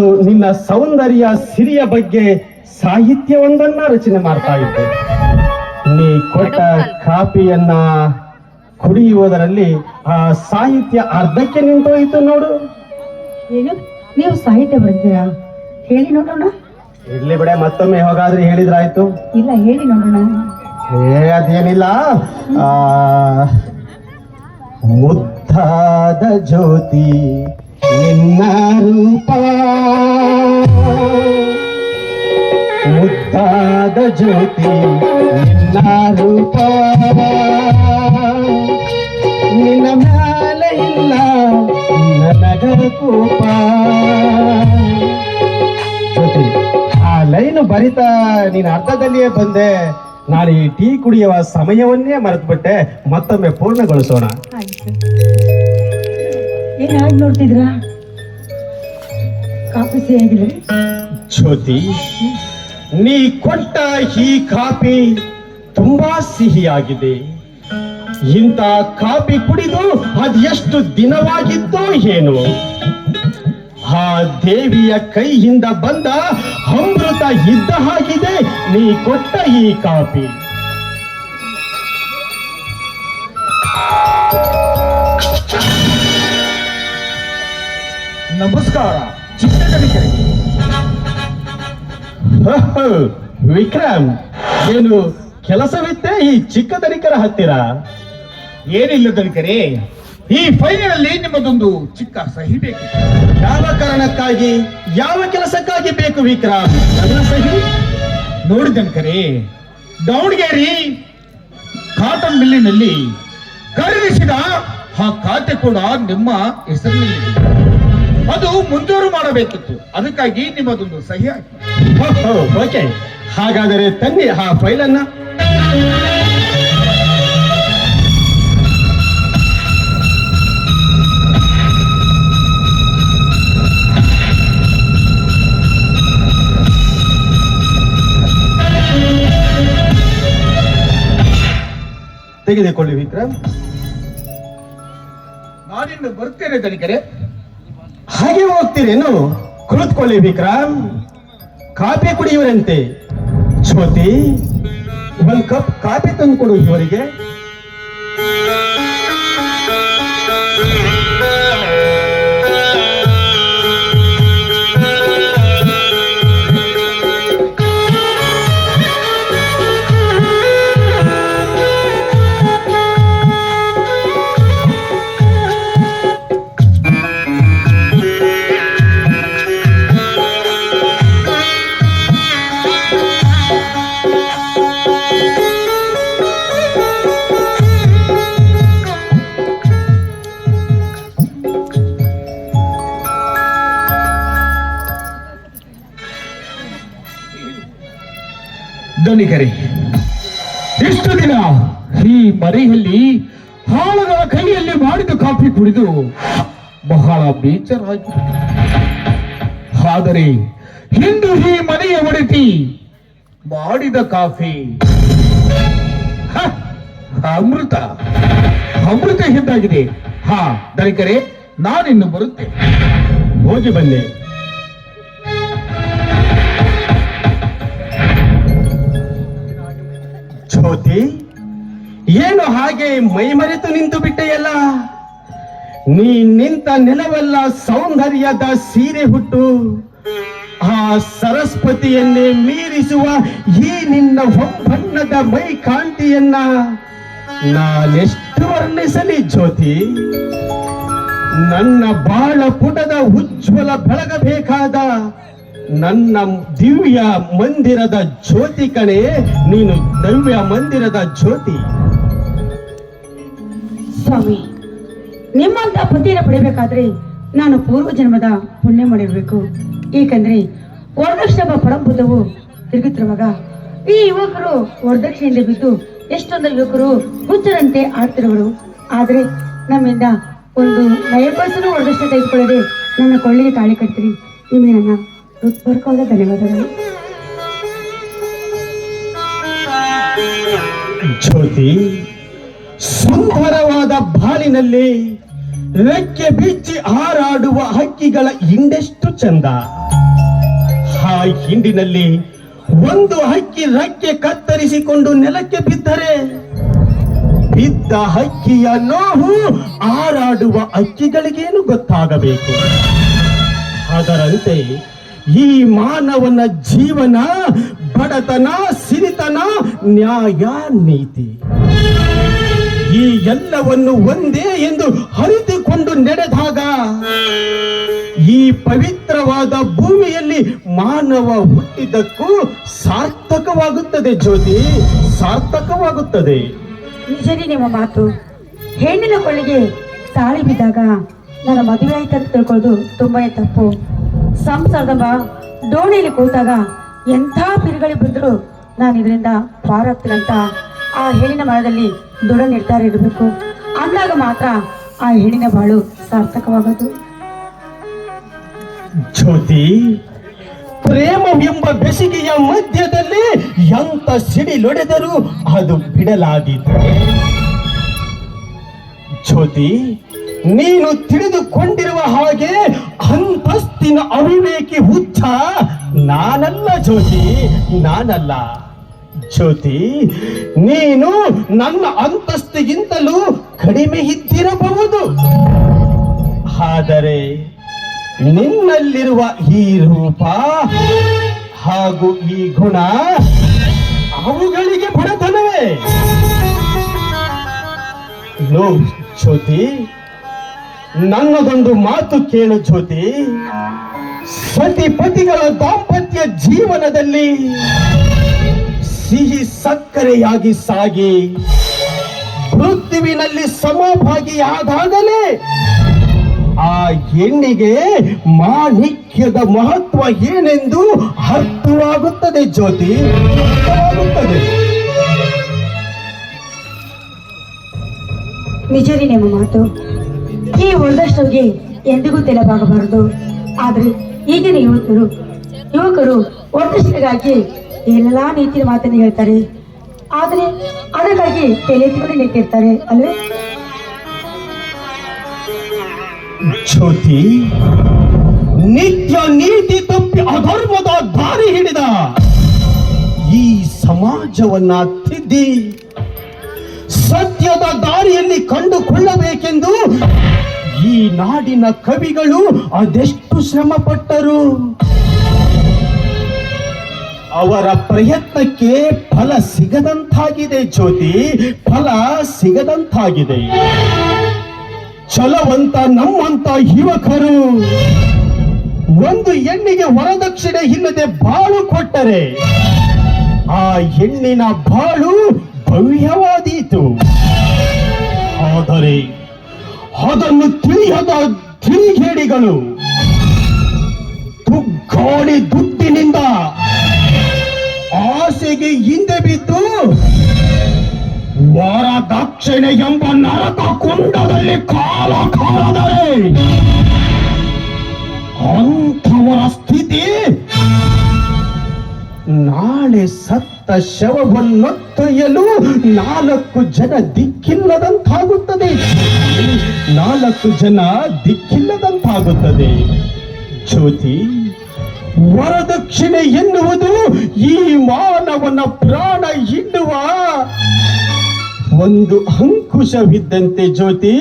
ನಾನು ನಿನ್ನ ಸೌಂದರ್ಯ ಸಿರಿಯ ಬಗ್ಗೆ ಸಾಹಿತ್ಯವೊಂದನ್ನ ರಚನೆ ಮಾಡ್ತಾ ಇದ್ದೆ. ನೀ ಕೊಟ್ಟ ಕಾಪಿಯನ್ನ ಕುಡಿಯುವುದರಲ್ಲಿ ಆ ಸಾಹಿತ್ಯ ಅರ್ಧಕ್ಕೆ ನಿಂತೋಯಿತು ನೋಡು. ಏನು? ನೀವು ಸಾಹಿತ್ಯ ಬರ್ತೀರಾ ಹೇಳಿ ನೋಡೋಣ. ಇರ್ಲಿ ಬಿಡ ಮತ್ತೊಮ್ಮೆ ಹೋಗಾದ್ರೆ ಹೇಳಿದ್ರಾಯ್ತು. ಇಲ್ಲ ಹೇಳಿ ನೋಡೋಣ. ಏ ಅದೇನಿಲ್ಲ. ಮುದ್ದಾದ ಜ್ಯೋತಿ ನಿನ್ನ ರೂಪ. ಮುದ್ದಾದ ಜ್ಯೋತಿ ನಿನ್ನ ರೂಪ. ನಿನ್ನ ಮ್ಯಾಲೆ ಇಲ್ಲ ನನಗರ ಕೋಪ ಆ ಲೈನ್ ಬರಿತಾ ನೀನ್ ಅರ್ಥದಲ್ಲಿಯೇ ಬಂದೆ. ನಾನು ಈ ಟೀ ಕುಡಿಯುವ ಸಮಯವನ್ನೇ ಮರೆತುಬಿಟ್ಟೆ. ಮತ್ತೊಮ್ಮೆ ಪೂರ್ಣಗೊಳಿಸೋಣ. ಜ್ಯೋತಿ, ನೀ ಕೊಟ್ಟ ಈ ಕಾಫಿ ತುಂಬಾ ಸಿಹಿಯಾಗಿದೆ. ಇಂಥ ಕಾಫಿ ಕುಡಿದು ಅದೆಷ್ಟು ದಿನವಾಗಿತ್ತೋ ಏನು. ಆ ದೇವಿಯ ಕೈಯಿಂದ ಬಂದ ಅಮೃತ ಇದ್ದ ಹಾಗಿದೆ, ನೀ ಕೊಟ್ಟ ಈ ಕಾಫಿ. ನಮಸ್ಕಾರ ವಿಕ್ರಮ್, ಏನು ಕೆಲಸವಿತ್ತೆ ಈ ಚಿಕ್ಕ ದನಿಕರ ಹತ್ತಿರ? ಏನಿಲ್ಲ ದಲಿಕರೇ ಈ ಫೈಲಿನಲ್ಲಿ ನಿಮ್ಮದೊಂದು ಚಿಕ್ಕ ಸಹಿ ಬೇಕು ಯಾವ ಕಾರಣಕ್ಕಾಗಿ, ಯಾವ ಕೆಲಸಕ್ಕಾಗಿ ಬೇಕು ವಿಕ್ರಮ್? ಅದರ ಸಹಿ? ನೋಡಿ ದಲಿಕರೇ ದಾವಣಗೆರೆ ಕಾಟನ್ ಮಿಲ್ಲಿನಲ್ಲಿ ಖರೀದಿಸಿದ ಆ ಖಾತೆ ಕೂಡ ನಿಮ್ಮ ಹೆಸರಿನಲ್ಲಿದೆ. ಅದು ಮುಂಜೂರು ಮಾಡಬೇಕಿತ್ತು. ಅದಕ್ಕಾಗಿ ನಿಮ್ಮದೊಂದು ಸಹಿ ಹಾಕಿ. ಓಕೆ. ಹಾಗಾದರೆ ತನ್ನಿ ಆ ಫೈಲನ್ನ. ತೆಗೆದುಕೊಳ್ಳಿ ವಿಕ್ರಮ್. ನಾನಿನ್ನು ಬರ್ತೇನೆ ದಲಿಕರೇ ಹಾಗೆ ಹೋಗ್ತೀರೇನು ಕುಳಿತುಕೊಳ್ಳಿ ವಿಕ್ರಮ್. ಕಾಫಿ ಕುಡಿಯುವರಂತೆ. ಜ್ಯೋತಿ ಒಂದು ಕಪ್ ಕಾಫಿ ತಂದು ಕೊಡು ಇವರಿಗೆ. ದನಿಕರಿ ಇಷ್ಟು ದಿನ ಈ ಮರೆಯಲ್ಲಿ ಹಾಳುಗಳ ಕೈಯಲ್ಲಿ ಮಾಡಿದ ಕಾಫಿ ಕುಡಿದು ಬಹಳ ಬೇಜಾರಾಗಿ ಆದರೆ ಇಂದು ಈ ಮನೆಯ ಒಡೆತಿ ಮಾಡಿದ ಕಾಫಿ. ಅಮೃತ. ಅಮೃತ ಹಿಂದಾಗಿದೆ ಹಾ ದಲಿಕರೆ ನಾನಿನ್ನು ಬರುತ್ತೆ ಹೋಗಿ ಬನ್ನಿ. ಜ್ಯೋತಿ ಏನು ಹಾಗೆ ಮೈಮರೆತು ನಿಂತು ಬಿಟ್ಟೆಯಲ್ಲ? ನೀ ನಿಂತ ನೆಲವೆಲ್ಲ ಸೌಂದರ್ಯದ ಸೀರೆ ಹುಟ್ಟು. ಆ ಸರಸ್ವತಿಯನ್ನೇ ಮೀರಿಸುವ ಈ ನಿನ್ನ ಹೊಂಬಣ್ಣದ ಮೈ ಕಾಂತಿಯನ್ನ ನಾನೆಷ್ಟು ವರ್ಣಿಸಲಿ ಜ್ಯೋತಿ? ನನ್ನ ಬಾಳ ಪುಟದ ಉಜ್ವಲ ಬೆಳಗಬೇಕಾದ ನನ್ನ ದಿವ್ಯ ಮಂದಿರದ ಜ್ಯೋತಿ ಕಣೆ, ನೀನು ದಿವ್ಯ ಮಂದಿರದ ಜ್ಯೋತಿ. ಸ್ವಾಮಿ, ನಿಮ್ಮಂತ ಪತಿನ ಪಡಿಬೇಕಾದ್ರೆ ನಾನು ಪೂರ್ವ ಜನ್ಮದ ಪುಣ್ಯ ಮಾಡಿರ್ಬೇಕು. ಏಕೆಂದ್ರೆ ವರದಕ್ಷಿಣೆಂಬ ಪರಂಭೂತವು ತಿರುಗುತ್ತಿರುವಾಗ ಈ ಯುವಕರು ವರದಕ್ಷಿಣೆಯಿಂದ ಬಿದ್ದು ಎಷ್ಟೊಂದು ಯುವಕರು ಹುಚ್ಚರಂತೆ ಆಡ್ತಿರುವರು ಆದ್ರೆ ನಮ್ಮಿಂದ ಒಂದು ನಯಪಸನು ವರದಕ್ಷಿಣೆ ತೆಗೆದುಕೊಳ್ಳದೆ ನನ್ನ ಕೊಳ್ಳಿಗೆ ತಾಳಿ ಕಟ್ತೀರಿ. ನಿಮಗೆ ನನ್ನ ಹೃತ್ಪೂರ್ವಕವಾದ ಧನ್ಯವಾದಗಳು. ಜ್ಯೋತಿ, ಸುಂದರವಾದ ಬಾಳಿನಲ್ಲಿ ರೆಕ್ಕೆ ಬಿಚ್ಚಿ ಹಾರಾಡುವ ಹಕ್ಕಿಗಳ ಹಿಂಡೆಷ್ಟು ಚಂದ. ಆ ಹಿಂಡಿನಲ್ಲಿ ಒಂದು ಹಕ್ಕಿ ರೆಕ್ಕೆ ಕತ್ತರಿಸಿಕೊಂಡು ನೆಲಕ್ಕೆ ಬಿದ್ದರೆ ಬಿದ್ದ ಹಕ್ಕಿಯ ನೋವು ಹಾರಾಡುವ ಹಕ್ಕಿಗಳಿಗೇನು ಗೊತ್ತಾಗಬೇಕು. ಅದರಂತೆ ಈ ಮಾನವನ ಜೀವನ ಬಡತನ, ಸಿರಿತನ, ನ್ಯಾಯ, ನೀತಿ. ಈ ಎಲ್ಲವನ್ನು ಒಂದೇ ಎಂದು ಹರಿದುಕೊಂಡು ನಡೆದಾಗ ಈ ಪವಿತ್ರವಾದ ಭೂಮಿಯಲ್ಲಿ ಮಾನವ ಹುಟ್ಟಿದ್ದಕ್ಕೂ ಸಾರ್ಥಕವಾಗುತ್ತದೆ ಜ್ಯೋತಿ, ಸಾರ್ಥಕವಾಗುತ್ತದೆ. ನಿಜರಿ ನಿಮ್ಮ ಮಾತು. ಹೆಣ್ಣಿನ ಕೊಳ್ಳಿಗೆ ತಾಳಿ ಬಿದ್ದಾಗ ನನ್ನ ಮದುವೆ ಆಯ್ತು ಅಂತ ತಿಳ್ಕೊಳ್ಳೋದು ತುಂಬಾ ತಪ್ಪು. ಸಂಸಾರದ ದೋಣಿಯಲ್ಲಿ ಕೂತಾಗ ಎಂಥ ಪಿರಿಗಳಿ ಬಿದ್ದರೂ ನಾನು ಇದರಿಂದ ಪಾರಾಗ್ತೀನಂತ ಆ ಹೆಣ್ಣಿನ ಮರದಲ್ಲಿ ದೃಢ ನಿರ್ಧಾರ ಇರಬೇಕು ಅಂದಾಗ ಮಾತ್ರ ಆ ಹೆಣ್ಣಿನ ಬಾಳು ಸಾರ್ಥಕವಾಗದು. ಜ್ಯೋತಿ, ಪ್ರೇಮವೆಂಬ ಬೆಸಿಗೆಯ ಮಧ್ಯದಲ್ಲಿ ಎಂತ ಸಿಡಿಲೊಡೆದರೂ ಅದು ಬಿಡಲಾದೀತು ಜ್ಯೋತಿ ನೀನು ತಿಳಿದುಕೊಂಡಿರುವ ಹಾಗೆ ಅಂತಸ್ತಿನ ಅವಿವೇಕಿ ಹುಚ್ಚ ನಾನಲ್ಲ ಜ್ಯೋತಿ ನಾನಲ್ಲ. ಜ್ಯೋತಿ, ನೀನು ನನ್ನ ಅಂತಸ್ತಿಗಿಂತಲೂ ಕಡಿಮೆ ಇದ್ದಿರಬಹುದು. ಆದರೆ ನಿನ್ನಲ್ಲಿರುವ ಈ ರೂಪ ಹಾಗೂ ಈ ಗುಣ ಅವುಗಳಿಗೆ ಬಡತನವೇ. ಜ್ಯೋತಿ. ನನ್ನದೊಂದು ಮಾತು ಕೇಳು ಜ್ಯೋತಿ. ಸತಿ ಪತಿಗಳ ದಾಂಪತ್ಯ ಜೀವನದಲ್ಲಿ ಸಿಹಿ ಸಕ್ಕರೆಯಾಗಿ ಸಾಗಿ, ಮೃತ್ಯುವಿನಲ್ಲಿ ಸಮಭಾಗಿಯಾದಾಗಲೇ ಆ ಹೆಣ್ಣಿಗೆ ಮಾಣಿಕ್ಯದ ಮಹತ್ವ ಏನೆಂದು ಅರ್ಥವಾಗುತ್ತದೆ ಜ್ಯೋತಿ? ಅರ್ಥವಾಗುತ್ತದೆ. ನಿಜವೇ ನಿಮ್ಮ ಮಾತು. ಈ ಉಳಿದಷ್ಟರಿಗೆ ಎಂದಿಗೂ ತೆಲಬಾಗಬಾರದು. ಆದ್ರೆ ಈಗಿನ ಯುವಕರು ಯುವಕರು ವರದಕ್ಷಿಣೆಗಾಗಿ ಎಲ್ಲಾ ನೀತಿಯ ಮಾತನ್ನು ಹೇಳ್ತಾರೆ. ಆದರೆ ಅದಕ್ಕಾಗಿ ತಲೆ ತಿಳಿ ನಿಂತಿರ್ತಾರೆ, ಅಲ್ವೇ? ಜ್ಯೋತಿ, ನಿತ್ಯ ನೀತಿ ತಪ್ಪಿ ಅಧರ್ಮದ ದಾರಿ ಹಿಡಿದ ಈ ಸಮಾಜವನ್ನ ತಿದ್ದಿ ಸತ್ಯದ ದಾರಿಯಲ್ಲಿ ಕಂಡುಕೊಳ್ಳಬೇಕೆಂದು ಈ ನಾಡಿನ ಕವಿಗಳು ಅದೆಷ್ಟು ಶ್ರಮ ಪಟ್ಟರು ಅವರ ಪ್ರಯತ್ನಕ್ಕೆ ಫಲ ಸಿಗದಂತಾಗಿದೆ ಜ್ಯೋತಿ, ಫಲ ಸಿಗದಂತಾಗಿದೆ. ಚಲವಂತ ನಮ್ಮಂತ ಯುವಕರು, ಒಂದು ಹೆಣ್ಣಿಗೆ ವರದಕ್ಷಿಣೆ ಇಲ್ಲದೆ ಬಾಳು ಕೊಟ್ಟರೆ, ಆ ಹೆಣ್ಣಿನ ಬಾಳು ಭವ್ಯವಾದೀತು. ಆದರೆ ಅದನ್ನು ತಿಳಿಯದ ತಿಳಿಗೇಡಿಗಳು ದುಗ್ಗಾಡಿ ದುಡ್ಡಿನಿಂದ ಆಸೆಗೆ ಹಿಂದೆ ಬಿದ್ದು ವರದಕ್ಷಿಣೆ ಎಂಬ ನರಕ ಕುಂಡದಲ್ಲಿ ಕಾಲ ಕಾಲದರೆ ಅಂಥವರ ಸ್ಥಿತಿ ನಾಳೆ ಸತ್ತ ಶವವನ್ನೊತ್ತೊಯ್ಯಲು ನಾಲ್ಕು ಜನ ದಿಕ್ಕಿಲ್ಲದಂತಾಗುತ್ತದೆ. ನಾಲ್ಕು ಜನ ದಿಕ್ಕಿಲ್ಲದಂತಾಗುತ್ತದೆ. ಜ್ಯೋತಿ, ವರದಕ್ಷಿಣೆ ಎನ್ನುವುದು ಈ ಮಾನವನ ಪ್ರಾಣ ಹಿಂಡುವ ಒಂದು ಅಂಕುಶವಿದ್ದಂತೆ ಜ್ಯೋತಿ,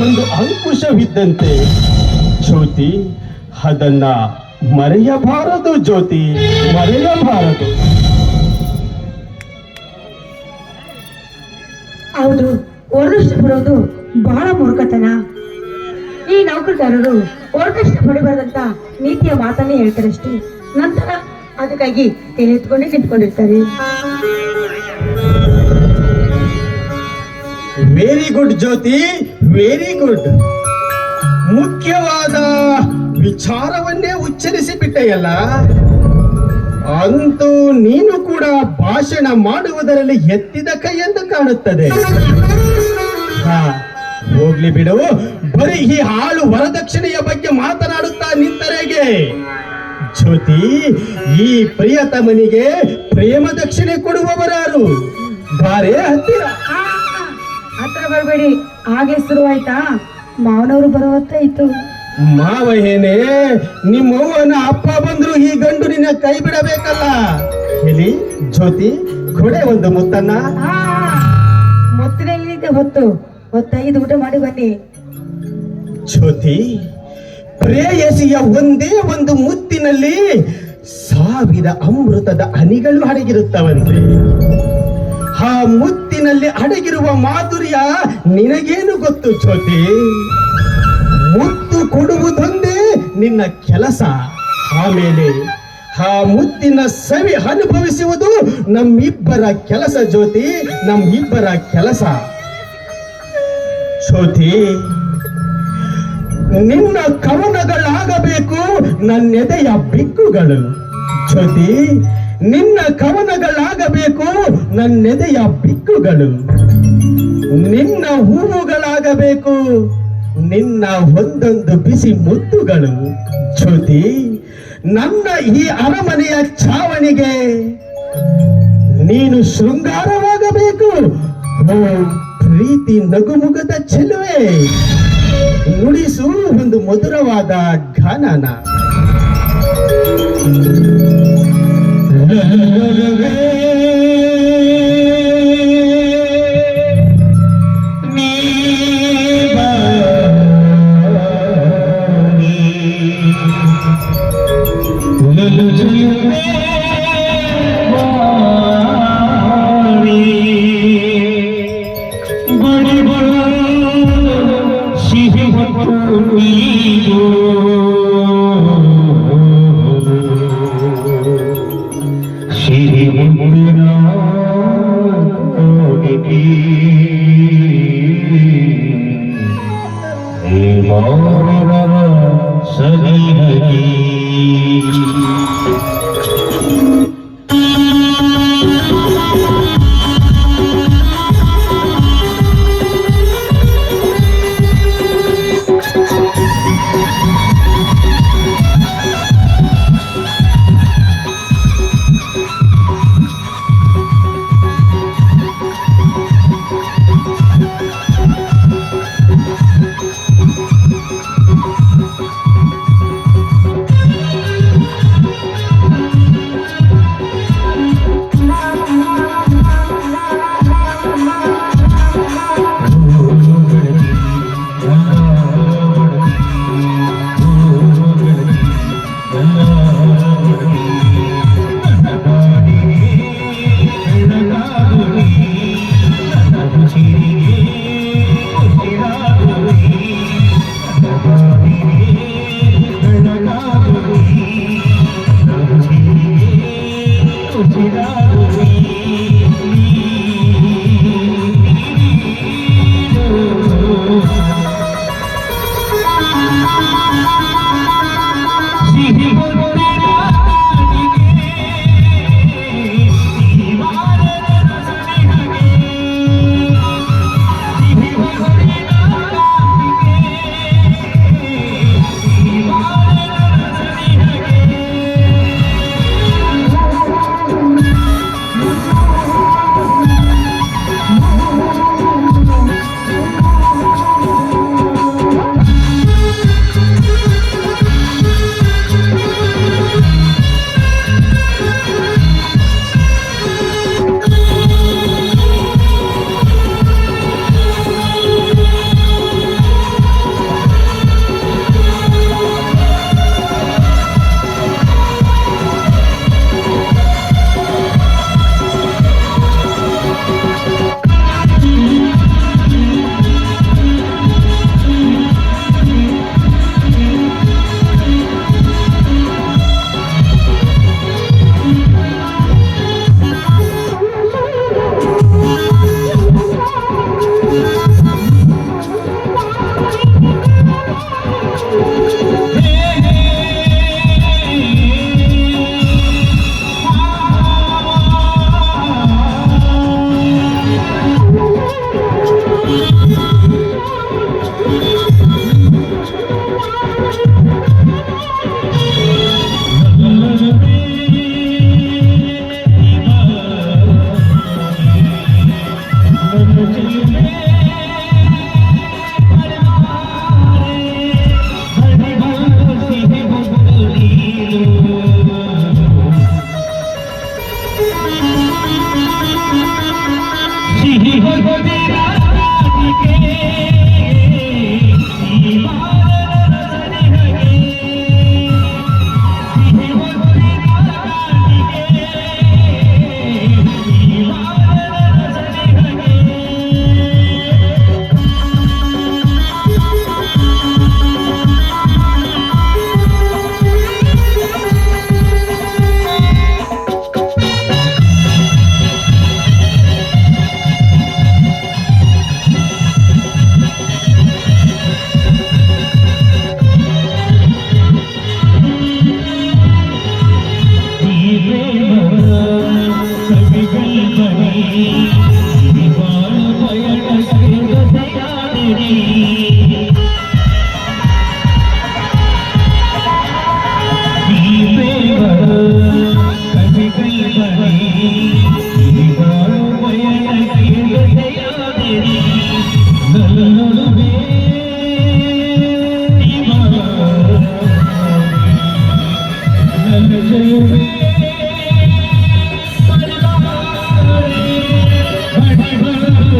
ಒಂದು ಅಂಕುಶವಿದ್ದಂತೆ. ಜ್ಯೋತಿ, ಅದನ್ನ ಮರೆಯಬಾರದು ಜ್ಯೋತಿ ಮರೆಯಬಾರದು ಹೌದು ವರದಕ್ಷಿಣೆ ಬರೋದು ಬಹಳ ಮೂರ್ಖತನ. ಈ ನೌಕರದಾರರು ವರದಕ್ಷಿಣೆ ಪಡಿಬಾರ್ದಂತ ನೀತಿಯ ಮಾತನ್ನೇ ಹೇಳ್ತಾರೆ ಅಷ್ಟೇ ನಂತರ ಅದಕ್ಕಾಗಿ ತಲೆ ಎತ್ಕೊಂಡೇ ನಿಂತ್ಕೊಂಡಿರ್ತಾರೆ. Very good Jyothi very good ಮುಖ್ಯವಾದ ವಿಚಾರವನ್ನೇ ಉಚ್ಚರಿಸಿ ಬಿಟ್ಟೆಯಲ್ಲ ಅಂತೂ ನೀನು ಕೂಡ ಭಾಷಣ ಮಾಡುವುದರಲ್ಲಿ ಎತ್ತಿದ ಕೈ ಎಂದು ಕಾಣುತ್ತದೆ ಹೋಗ್ಲಿ ಬಿಡು. ಬರೀ ಈ ಹಾಳು ವರದಕ್ಷಿಣೆಯ ಬಗ್ಗೆ ಮಾತನಾಡುತ್ತಾ ನಿಂತರೆಗೆ? ಜ್ಯೋತಿ, ಈ ಪ್ರಿಯತಮನಿಗೆ ಪ್ರೇಮ ದಕ್ಷಿಣೆ ಕೊಡುವವರಾರು? ಬಾರೇ ಹತ್ತಿರ. ಹತ್ರ ಬರಬೇಡಿ. ಹಾಗೆ ಶುರುವಾಯ್ತಾ? ಮಾವನವರು ಬರುವತ್ತ ಇತ್ತು. ಮಾವ ಏನೇ ನಿಮ್ಮವ್ವನ ಅಪ್ಪ ಬಂದ್ರು ಈ ಗಂಡು ನಿನ್ನ ಕೈ ಬಿಡಬೇಕಲ್ಲ? ಹೇಳಿ ಜ್ಯೋತಿ ಕೊಡೆ ಒಂದು ಮುತ್ತನ್ನ. ಆ, ಮೊತ್ತಲಿದೆ ಹೊತ್ತು ಹೊತ್ತೈದು ಊಟ ಮಾಡಿ ಬನ್ನಿ. ಜ್ಯೋತಿ ಪ್ರೇಯಸಿಯ ಒಂದೇ ಒಂದು ಮುತ್ತಿನಲ್ಲಿ ಸಾವಿರ ಅಮೃತದ ಹನಿಗಳು ಅಡಗಿರುತ್ತವಂತೆ ಆ ಮುತ್ತಿನಲ್ಲಿ ಅಡಗಿರುವ ಮಾಧುರ್ಯ ನಿನಗೇನು ಗೊತ್ತು ಜ್ಯೋತಿ? ಮುತ್ತು ಕೊಡುವುದೊಂದೇ ನಿನ್ನ ಕೆಲಸ. ಆಮೇಲೆ ಆ ಮುತ್ತಿನ ಸವಿ ಅನುಭವಿಸುವುದು ನಮ್ಮಿಬ್ಬರ ಕೆಲಸ ಜ್ಯೋತಿ, ನಮ್ಮಿಬ್ಬರ ಕೆಲಸ. ಜ್ಯೋತಿ, ನಿನ್ನ ಕವನಗಳಾಗಬೇಕು ನನ್ನೆದೆಯ ಬಿಕ್ಕುಗಳು. ಜ್ಯೋತಿ, ನಿನ್ನ ಕವನಗಳಾಗಬೇಕು ನನ್ನೆದೆಯ ಬಿಕ್ಕುಗಳು. ನಿನ್ನ ಹೂವುಗಳಾಗಬೇಕು ನಿನ್ನ ಒಂದೊಂದು ಬಿಸಿ ಮುದ್ದುಗಳು ಜ್ಯೋತಿ, ನನ್ನ ಈ ಅರಮನೆಯ ಛಾವಣಿಗೆ ನೀನು ಶೃಂಗಾರವಾಗಬೇಕು. ಓ, ಪ್ರೀತಿ ನಗುಮುಗದ ಚೆಲುವೆ. ನುಡಿಸು ಒಂದು ಮಧುರವಾದ ಗಾನನ